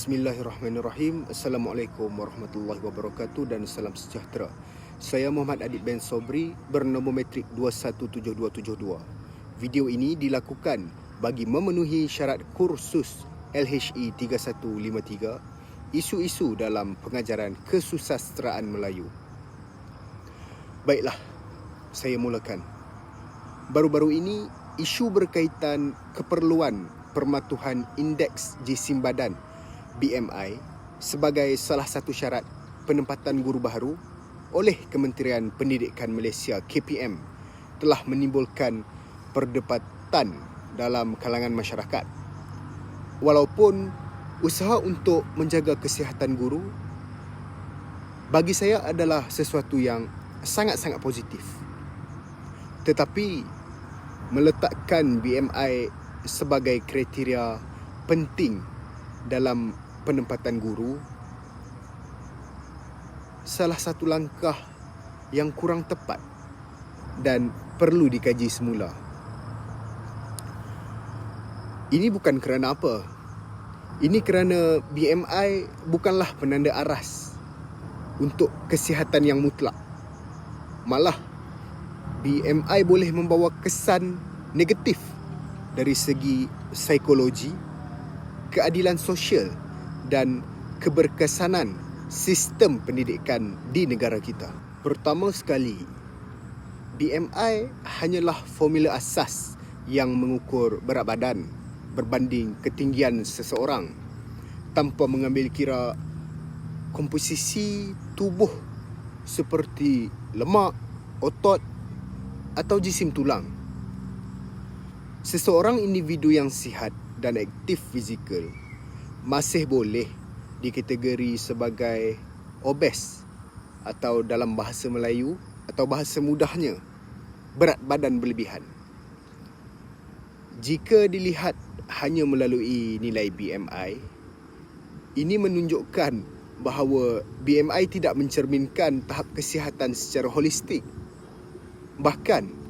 Bismillahirrahmanirrahim. Assalamualaikum warahmatullahi wabarakatuh dan salam sejahtera. Saya Muhammad Adib bin Sobri bernombor metrik 217272. Video ini dilakukan bagi memenuhi syarat kursus LHE 3153 isu-isu dalam pengajaran kesusasteraan Melayu. Baiklah, saya mulakan. Baru-baru ini isu berkaitan keperluan permatuhan indeks jisim badan BMI sebagai salah satu syarat penempatan guru baru oleh Kementerian Pendidikan Malaysia KPM telah menimbulkan perdebatan dalam kalangan masyarakat. Walaupun usaha untuk menjaga kesihatan guru bagi saya adalah sesuatu yang sangat-sangat positif. Tetapi meletakkan BMI sebagai kriteria penting dalam penempatan guru salah satu langkah yang kurang tepat dan perlu dikaji semula. Ini bukan kerana apa. Ini kerana BMI bukanlah penanda aras untuk kesihatan yang mutlak. Malah BMI boleh membawa kesan negatif dari segi psikologi keadilan sosial dan keberkesanan sistem pendidikan di negara kita. Pertama sekali, BMI hanyalah formula asas yang mengukur berat badan berbanding ketinggian seseorang tanpa mengambil kira komposisi tubuh seperti lemak, otot atau jisim tulang. Seseorang individu yang sihat dan aktif fizikal masih boleh dikategori sebagai obes atau dalam bahasa Melayu atau bahasa mudahnya berat badan berlebihan. Jika dilihat hanya melalui nilai BMI, ini menunjukkan bahawa BMI tidak mencerminkan tahap kesihatan secara holistik. Bahkan,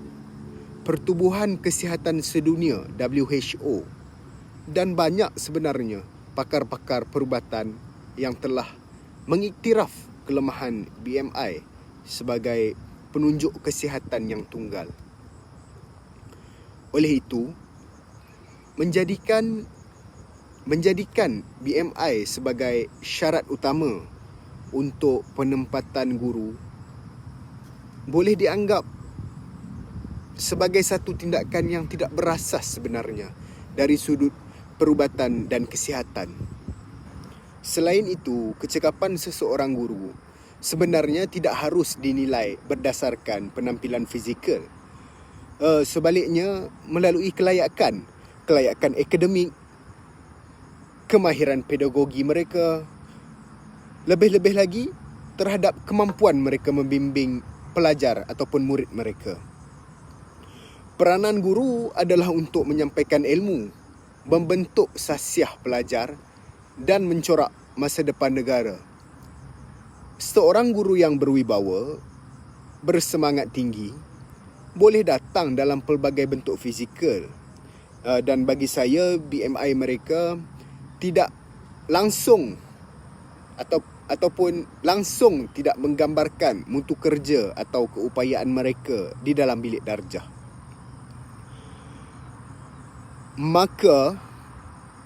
Pertubuhan Kesihatan Sedunia WHO dan banyak sebenarnya pakar-pakar perubatan yang telah mengiktiraf kelemahan BMI sebagai penunjuk kesihatan yang tunggal. Oleh itu, menjadikan menjadikan BMI sebagai syarat utama untuk penempatan guru boleh dianggap sebagai satu tindakan yang tidak berasas sebenarnya dari sudut perubatan dan kesihatan. Selain itu, kecekapan seseorang guru sebenarnya tidak harus dinilai berdasarkan penampilan fizikal. Uh, sebaliknya, melalui kelayakan, kelayakan akademik, kemahiran pedagogi mereka, lebih-lebih lagi terhadap kemampuan mereka membimbing pelajar ataupun murid mereka. Peranan guru adalah untuk menyampaikan ilmu membentuk sasiah pelajar dan mencorak masa depan negara. Seorang guru yang berwibawa, bersemangat tinggi, boleh datang dalam pelbagai bentuk fizikal. Uh, dan bagi saya, BMI mereka tidak langsung atau ataupun langsung tidak menggambarkan mutu kerja atau keupayaan mereka di dalam bilik darjah maka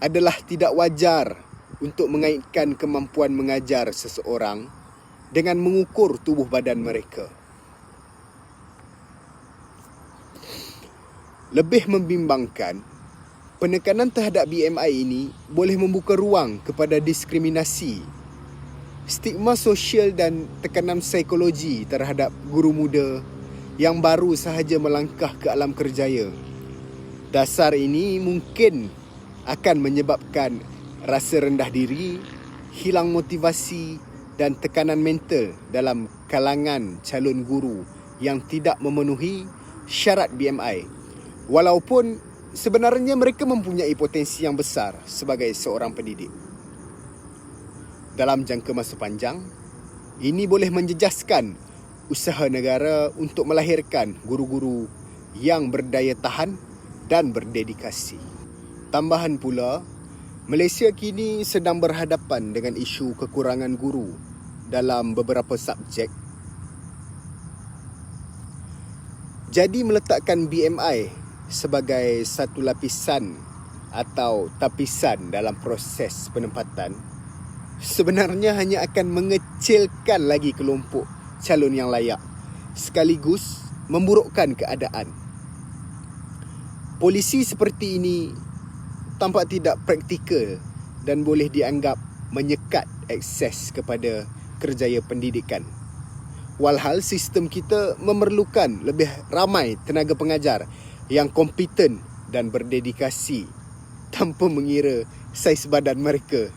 adalah tidak wajar untuk mengaitkan kemampuan mengajar seseorang dengan mengukur tubuh badan mereka. Lebih membimbangkan, penekanan terhadap BMI ini boleh membuka ruang kepada diskriminasi, stigma sosial dan tekanan psikologi terhadap guru muda yang baru sahaja melangkah ke alam kerjaya dasar ini mungkin akan menyebabkan rasa rendah diri, hilang motivasi dan tekanan mental dalam kalangan calon guru yang tidak memenuhi syarat BMI. Walaupun sebenarnya mereka mempunyai potensi yang besar sebagai seorang pendidik. Dalam jangka masa panjang, ini boleh menjejaskan usaha negara untuk melahirkan guru-guru yang berdaya tahan dan berdedikasi. Tambahan pula, Malaysia kini sedang berhadapan dengan isu kekurangan guru dalam beberapa subjek. Jadi meletakkan BMI sebagai satu lapisan atau tapisan dalam proses penempatan sebenarnya hanya akan mengecilkan lagi kelompok calon yang layak sekaligus memburukkan keadaan. Polisi seperti ini tampak tidak praktikal dan boleh dianggap menyekat akses kepada kerjaya pendidikan. Walhal sistem kita memerlukan lebih ramai tenaga pengajar yang kompeten dan berdedikasi tanpa mengira saiz badan mereka.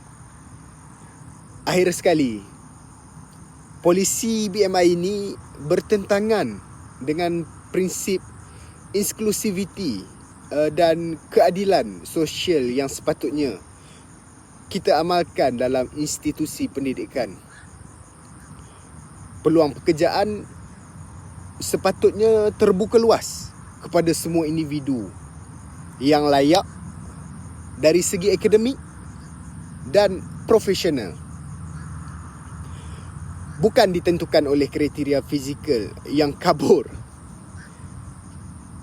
Akhir sekali, polisi BMI ini bertentangan dengan prinsip inklusiviti uh, dan keadilan sosial yang sepatutnya kita amalkan dalam institusi pendidikan. Peluang pekerjaan sepatutnya terbuka luas kepada semua individu yang layak dari segi akademik dan profesional. Bukan ditentukan oleh kriteria fizikal yang kabur.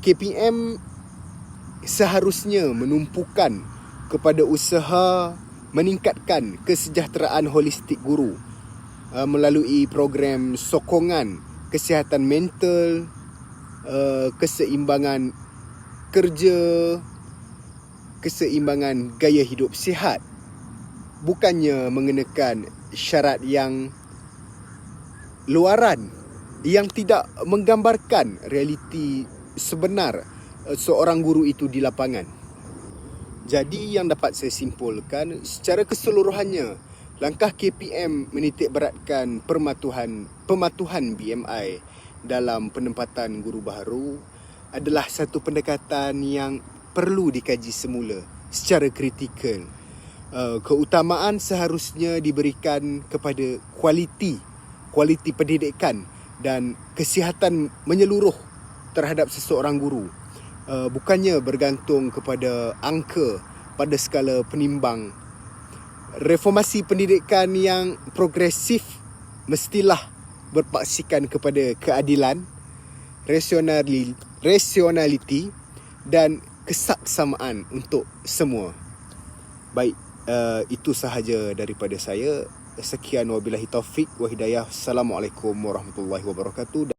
KPM seharusnya menumpukan kepada usaha meningkatkan kesejahteraan holistik guru uh, melalui program sokongan kesihatan mental, uh, keseimbangan kerja, keseimbangan gaya hidup sihat. Bukannya mengenakan syarat yang luaran yang tidak menggambarkan realiti sebenar seorang guru itu di lapangan. Jadi yang dapat saya simpulkan secara keseluruhannya langkah KPM menitik beratkan permatuhan pematuhan BMI dalam penempatan guru baru adalah satu pendekatan yang perlu dikaji semula secara kritikal. Uh, keutamaan seharusnya diberikan kepada kualiti kualiti pendidikan dan kesihatan menyeluruh terhadap seseorang guru uh, bukannya bergantung kepada angka pada skala penimbang. Reformasi pendidikan yang progresif mestilah berpaksikan kepada keadilan, rasionaliti dan kesaksamaan untuk semua. Baik, uh, itu sahaja daripada saya. Sekian wabillahi taufik wa hidayah. Assalamualaikum warahmatullahi wabarakatuh.